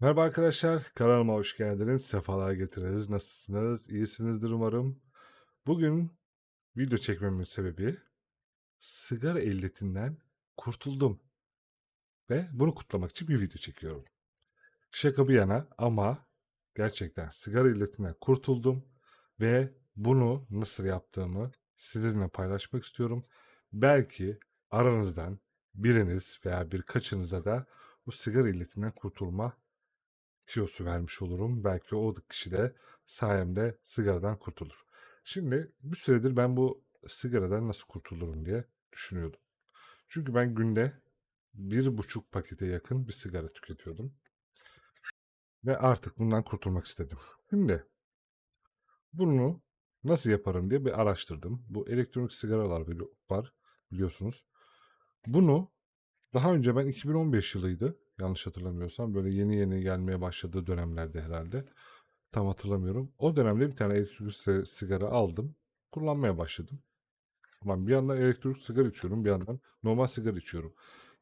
Merhaba arkadaşlar, kanalıma hoş geldiniz. Sefalar getiririz. Nasılsınız? İyisinizdir umarım. Bugün video çekmemin sebebi sigara illetinden kurtuldum ve bunu kutlamak için bir video çekiyorum. Şaka bir yana ama gerçekten sigara illetinden kurtuldum ve bunu nasıl yaptığımı sizinle paylaşmak istiyorum. Belki aranızdan biriniz veya birkaçınıza da bu sigara illetinden kurtulma tiyosu vermiş olurum. Belki o kişi de sayemde sigaradan kurtulur. Şimdi bir süredir ben bu sigaradan nasıl kurtulurum diye düşünüyordum. Çünkü ben günde bir buçuk pakete yakın bir sigara tüketiyordum. Ve artık bundan kurtulmak istedim. Şimdi bunu nasıl yaparım diye bir araştırdım. Bu elektronik sigaralar var biliyorsunuz. Bunu daha önce ben 2015 yılıydı yanlış hatırlamıyorsam böyle yeni yeni gelmeye başladığı dönemlerde herhalde. Tam hatırlamıyorum. O dönemde bir tane elektronik si- sigara aldım. Kullanmaya başladım. Ulan bir yandan elektronik sigara içiyorum, bir yandan normal sigara içiyorum.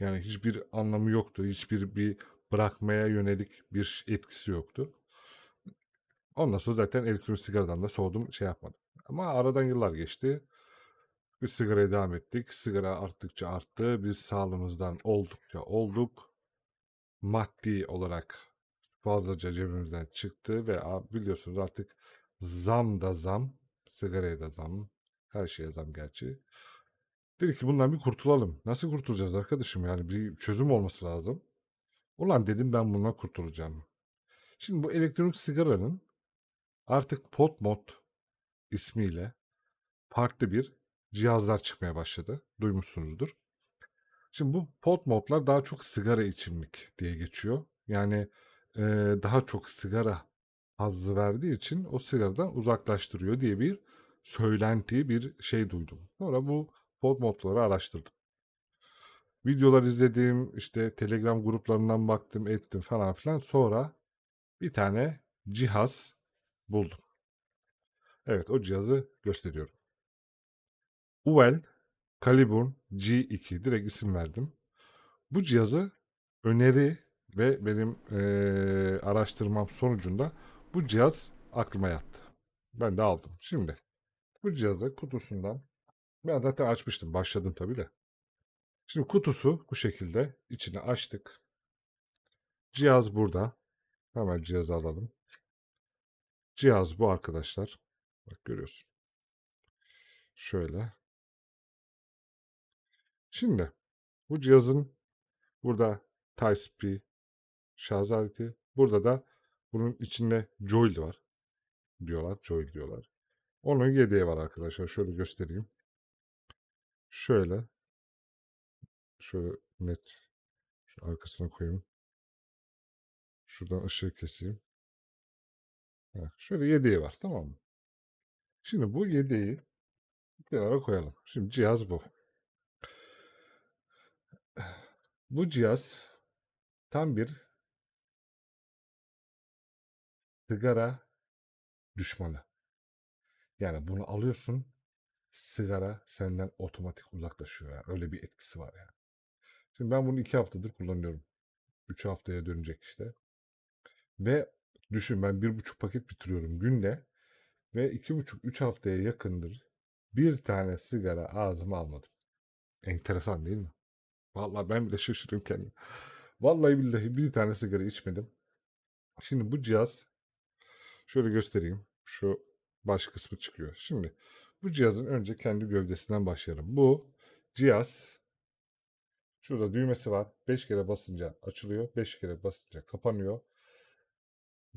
Yani hiçbir anlamı yoktu. Hiçbir bir bırakmaya yönelik bir etkisi yoktu. Ondan sonra zaten elektronik sigaradan da soğudum, şey yapmadım. Ama aradan yıllar geçti. Biz sigaraya devam ettik. Sigara arttıkça arttı. Biz sağlığımızdan oldukça olduk. Maddi olarak fazlaca cebimizden çıktı ve biliyorsunuz artık zam da zam, sigaraya da zam, her şeye zam gerçi. Dedik ki bundan bir kurtulalım. Nasıl kurtulacağız arkadaşım? Yani bir çözüm olması lazım. Ulan dedim ben bundan kurtulacağım. Şimdi bu elektronik sigaranın artık PodMod ismiyle farklı bir cihazlar çıkmaya başladı. Duymuşsunuzdur. Şimdi bu pod modlar daha çok sigara içimlik diye geçiyor. Yani e, daha çok sigara hazzı verdiği için o sigaradan uzaklaştırıyor diye bir söylenti, bir şey duydum. Sonra bu pod modları araştırdım. Videolar izledim, işte Telegram gruplarından baktım, ettim falan filan. Sonra bir tane cihaz buldum. Evet o cihazı gösteriyorum. Uvel Caliburn G2 direkt isim verdim. Bu cihazı öneri ve benim eee, araştırmam sonucunda bu cihaz aklıma yattı. Ben de aldım. Şimdi bu cihazı kutusundan ben zaten açmıştım. Başladım tabii de. Şimdi kutusu bu şekilde. içini açtık. Cihaz burada. Hemen cihazı alalım. Cihaz bu arkadaşlar. Bak görüyorsun. Şöyle. Şimdi bu cihazın burada Type-C şarj aleti. Burada da bunun içinde Joil var diyorlar. Joil diyorlar. Onun yedeği var arkadaşlar. Şöyle göstereyim. Şöyle. Şöyle net. Şu arkasına koyayım. Şuradan ışığı keseyim. Şöyle yedeği var tamam mı? Şimdi bu yedeği kenara koyalım. Şimdi cihaz bu. Bu cihaz tam bir sigara düşmanı. Yani bunu alıyorsun sigara senden otomatik uzaklaşıyor. Yani. Öyle bir etkisi var yani. Şimdi ben bunu iki haftadır kullanıyorum. Üç haftaya dönecek işte. Ve düşün ben bir buçuk paket bitiriyorum günde. Ve iki buçuk üç haftaya yakındır bir tane sigara ağzıma almadım. Enteresan değil mi? Vallahi ben bile şaşırıyorum kendim. Vallahi billahi bir tane sigara içmedim. Şimdi bu cihaz şöyle göstereyim. Şu baş kısmı çıkıyor. Şimdi bu cihazın önce kendi gövdesinden başlayalım. Bu cihaz şurada düğmesi var. 5 kere basınca açılıyor. 5 kere basınca kapanıyor.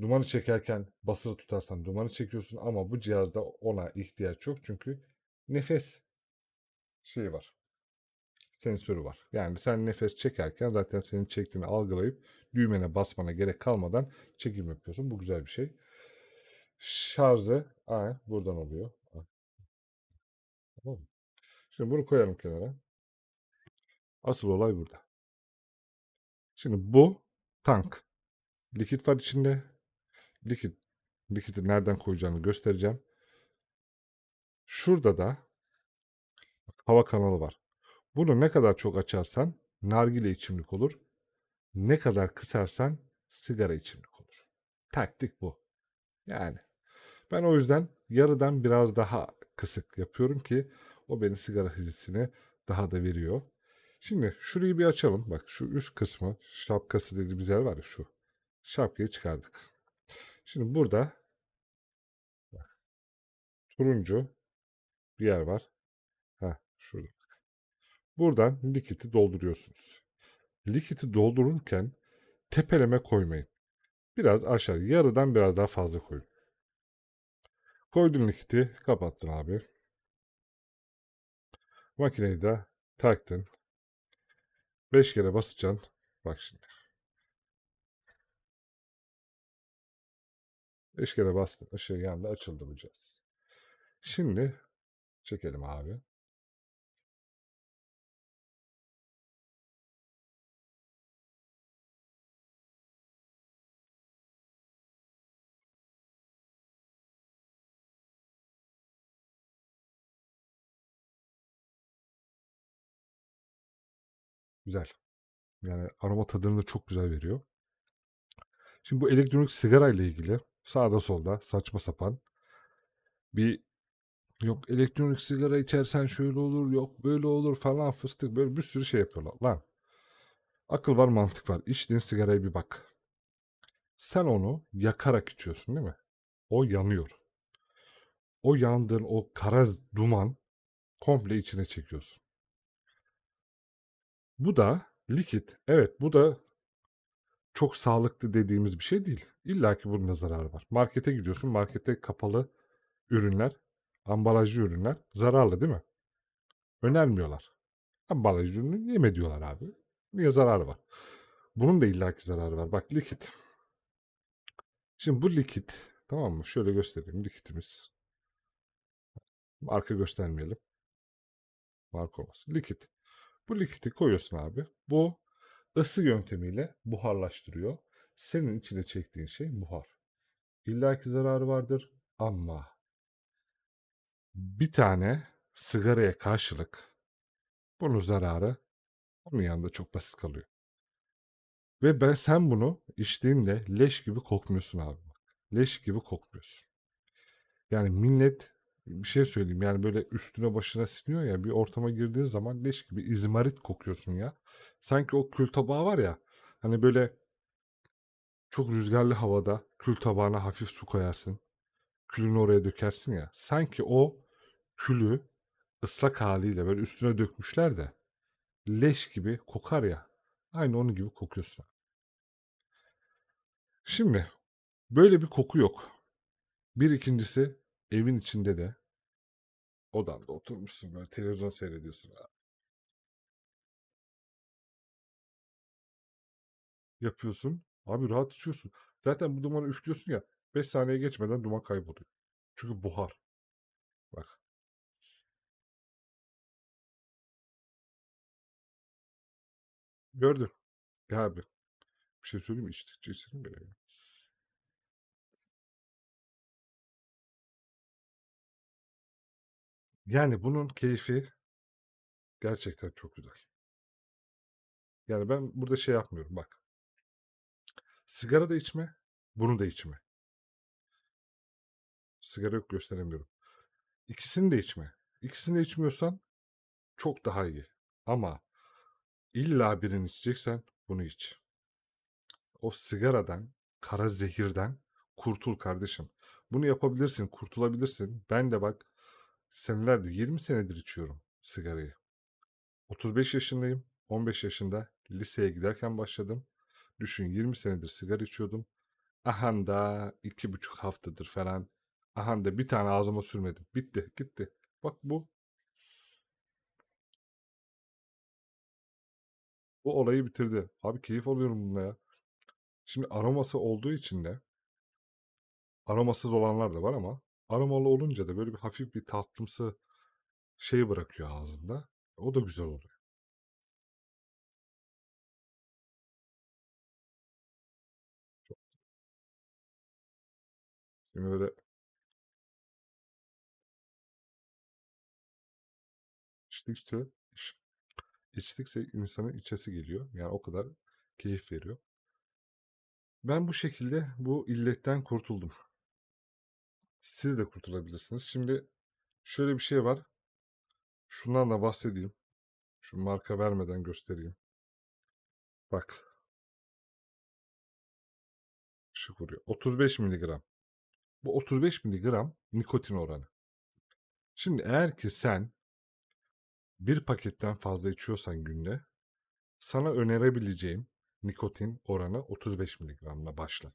Dumanı çekerken basılı tutarsan dumanı çekiyorsun ama bu cihazda ona ihtiyaç yok çünkü nefes şeyi var. Sensörü var. Yani sen nefes çekerken zaten senin çektiğini algılayıp düğmene basmana gerek kalmadan çekim yapıyorsun. Bu güzel bir şey. Şarjı aynen buradan oluyor. Tamam? Şimdi bunu koyalım kenara. Asıl olay burada. Şimdi bu tank. Likit var içinde. Likit. Likiti nereden koyacağını göstereceğim. Şurada da hava kanalı var. Bunu ne kadar çok açarsan nargile içimlik olur. Ne kadar kısarsan sigara içimlik olur. Taktik bu. Yani ben o yüzden yarıdan biraz daha kısık yapıyorum ki o beni sigara hissini daha da veriyor. Şimdi şurayı bir açalım. Bak şu üst kısmı şapkası dediğimiz yer var ya şu. Şapkayı çıkardık. Şimdi burada bak, turuncu bir yer var. Ha şurada. Buradan likiti dolduruyorsunuz. Likiti doldururken tepeleme koymayın. Biraz aşağı yarıdan biraz daha fazla koyun. Koydun likiti kapattın abi. Makineyi de taktın. 5 kere basacaksın. Bak şimdi. 5 kere bastın. Işığı yanında açıldı bu cihaz. Şimdi çekelim abi. Güzel. Yani aroma tadını da çok güzel veriyor. Şimdi bu elektronik sigara ile ilgili sağda solda saçma sapan bir yok elektronik sigara içersen şöyle olur yok böyle olur falan fıstık böyle bir sürü şey yapıyorlar. Lan akıl var mantık var. İçtiğin sigaraya bir bak. Sen onu yakarak içiyorsun değil mi? O yanıyor. O yandığın o kara duman komple içine çekiyorsun. Bu da likit. Evet bu da çok sağlıklı dediğimiz bir şey değil. İlla ki bunun da zararı var. Markete gidiyorsun. Markette kapalı ürünler, ambalajlı ürünler zararlı değil mi? Önermiyorlar. Ambalajlı ürünü yeme diyorlar abi. Niye zararı var? Bunun da illaki zararı var. Bak likit. Şimdi bu likit tamam mı? Şöyle göstereyim likitimiz. Marka göstermeyelim. Marka olmaz. Likit. Bu likiti koyuyorsun abi. Bu ısı yöntemiyle buharlaştırıyor. Senin içine çektiğin şey buhar. İlla ki zararı vardır ama bir tane sigaraya karşılık bunun zararı onun yanında çok basit kalıyor. Ve ben sen bunu içtiğinde leş gibi kokmuyorsun abi. Leş gibi kokmuyorsun. Yani millet bir şey söyleyeyim yani böyle üstüne başına siniyor ya bir ortama girdiğin zaman leş gibi izmarit kokuyorsun ya. Sanki o kül tabağı var ya hani böyle çok rüzgarlı havada kül tabağına hafif su koyarsın. Külünü oraya dökersin ya. Sanki o külü ıslak haliyle böyle üstüne dökmüşler de leş gibi kokar ya. Aynı onun gibi kokuyorsun. Şimdi böyle bir koku yok. Bir ikincisi evin içinde de odanda oturmuşsun böyle televizyon seyrediyorsun. Yapıyorsun. Abi rahat içiyorsun. Zaten bu dumanı üflüyorsun ya 5 saniye geçmeden duman kayboluyor. Çünkü buhar. Bak. Gördün. Ya abi. Bir şey söyleyeyim mi? İçtikçe içerim bile. ya. Yani bunun keyfi gerçekten çok güzel. Yani ben burada şey yapmıyorum bak. Sigara da içme, bunu da içme. Sigara yok gösteremiyorum. İkisini de içme. İkisini de içmiyorsan çok daha iyi. Ama illa birini içeceksen bunu iç. O sigaradan, kara zehirden kurtul kardeşim. Bunu yapabilirsin, kurtulabilirsin. Ben de bak senelerdir, 20 senedir içiyorum sigarayı. 35 yaşındayım. 15 yaşında liseye giderken başladım. Düşün 20 senedir sigara içiyordum. Ahan da iki buçuk haftadır falan. Ahan da bir tane ağzıma sürmedim. Bitti gitti. Bak bu bu olayı bitirdi. Abi keyif alıyorum bununla ya. Şimdi aroması olduğu için de aromasız olanlar da var ama aromalı olunca da böyle bir hafif bir tatlımsı şey bırakıyor ağzında. O da güzel oluyor. Şimdi böyle içtikçe iç- içtikçe insanın içesi geliyor. Yani o kadar keyif veriyor. Ben bu şekilde bu illetten kurtuldum. Siz de kurtulabilirsiniz. Şimdi şöyle bir şey var. Şundan da bahsedeyim. Şu marka vermeden göstereyim. Bak. Işık vuruyor. 35 miligram. Bu 35 miligram nikotin oranı. Şimdi eğer ki sen bir paketten fazla içiyorsan günde sana önerebileceğim nikotin oranı 35 miligramla başla.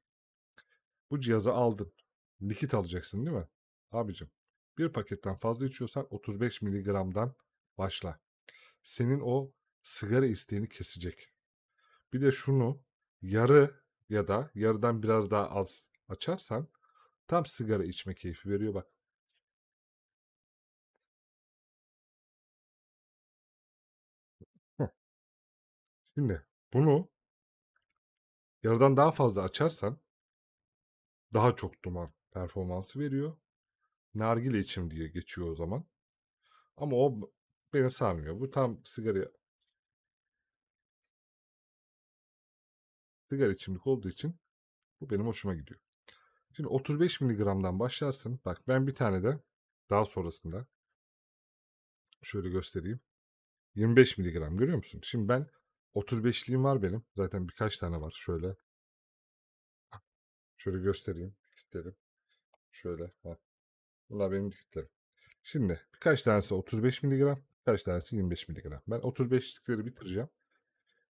Bu cihazı aldın. Likit alacaksın değil mi? Abicim bir paketten fazla içiyorsan 35 miligramdan başla. Senin o sigara isteğini kesecek. Bir de şunu yarı ya da yarıdan biraz daha az açarsan tam sigara içme keyfi veriyor bak. Şimdi bunu yarıdan daha fazla açarsan daha çok duman performansı veriyor. Nargile içim diye geçiyor o zaman. Ama o beni sarmıyor. Bu tam sigara sigara içimlik olduğu için bu benim hoşuma gidiyor. Şimdi 35 miligramdan başlarsın. Bak ben bir tane de daha sonrasında şöyle göstereyim. 25 miligram görüyor musun? Şimdi ben 35'liğim var benim. Zaten birkaç tane var. Şöyle. Şöyle göstereyim. Kitlerim. Şöyle. Ha. Bunlar benim kitlerim. Şimdi birkaç tanesi 35 miligram. Birkaç tanesi 25 miligram. Ben 35'likleri bitireceğim.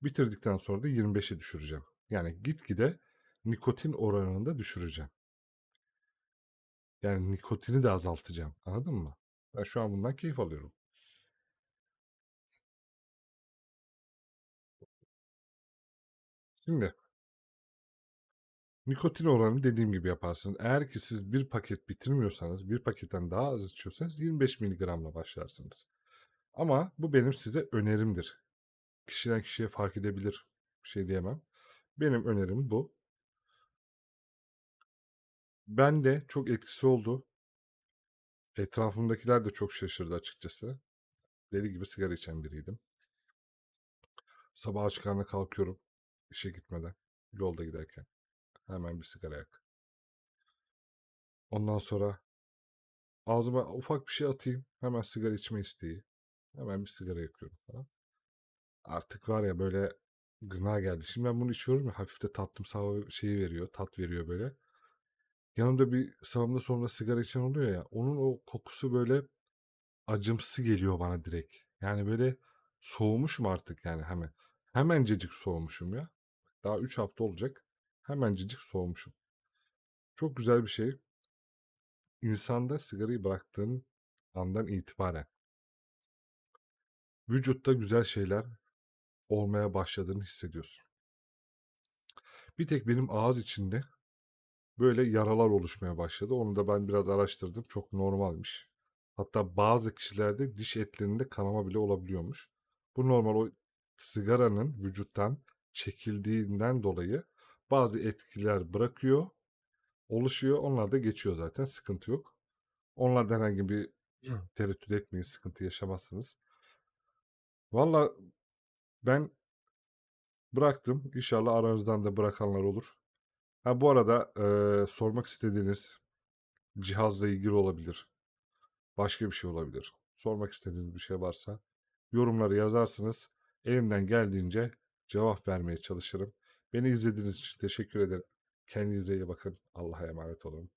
Bitirdikten sonra da 25'e düşüreceğim. Yani gitgide nikotin oranını da düşüreceğim. Yani nikotini de azaltacağım. Anladın mı? Ben şu an bundan keyif alıyorum. Şimdi nikotin oranı dediğim gibi yaparsınız. Eğer ki siz bir paket bitirmiyorsanız, bir paketten daha az içiyorsanız 25 miligramla başlarsınız. Ama bu benim size önerimdir. Kişiden kişiye fark edebilir. Bir şey diyemem. Benim önerim bu. Ben de çok etkisi oldu. Etrafımdakiler de çok şaşırdı açıkçası. Deli gibi sigara içen biriydim. Sabah aç kalkıyorum işe gitmeden, yolda giderken. Hemen bir sigara yak. Ondan sonra ağzıma ufak bir şey atayım. Hemen sigara içme isteği. Hemen bir sigara yakıyorum falan. Artık var ya böyle gına geldi. Şimdi ben bunu içiyorum ya hafif de tatlımsal şeyi veriyor. Tat veriyor böyle. Yanımda bir sağımda sonra sigara içen oluyor ya. Onun o kokusu böyle acımsı geliyor bana direkt. Yani böyle soğumuşum artık yani hemen. Hemencecik soğumuşum ya. Daha 3 hafta olacak. Hemencecik soğumuşum. Çok güzel bir şey. İnsanda sigarayı bıraktığın andan itibaren vücutta güzel şeyler olmaya başladığını hissediyorsun. Bir tek benim ağız içinde böyle yaralar oluşmaya başladı. Onu da ben biraz araştırdım. Çok normalmiş. Hatta bazı kişilerde diş etlerinde kanama bile olabiliyormuş. Bu normal o sigaranın vücuttan çekildiğinden dolayı bazı etkiler bırakıyor, oluşuyor. Onlar da geçiyor zaten. Sıkıntı yok. Onlardan herhangi bir tereddüt etmeyin. Sıkıntı yaşamazsınız. Valla ben bıraktım. İnşallah aranızdan da bırakanlar olur. Ha bu arada e, sormak istediğiniz cihazla ilgili olabilir. Başka bir şey olabilir. Sormak istediğiniz bir şey varsa yorumları yazarsınız. Elimden geldiğince cevap vermeye çalışırım. Beni izlediğiniz için teşekkür ederim. Kendinize iyi bakın. Allah'a emanet olun.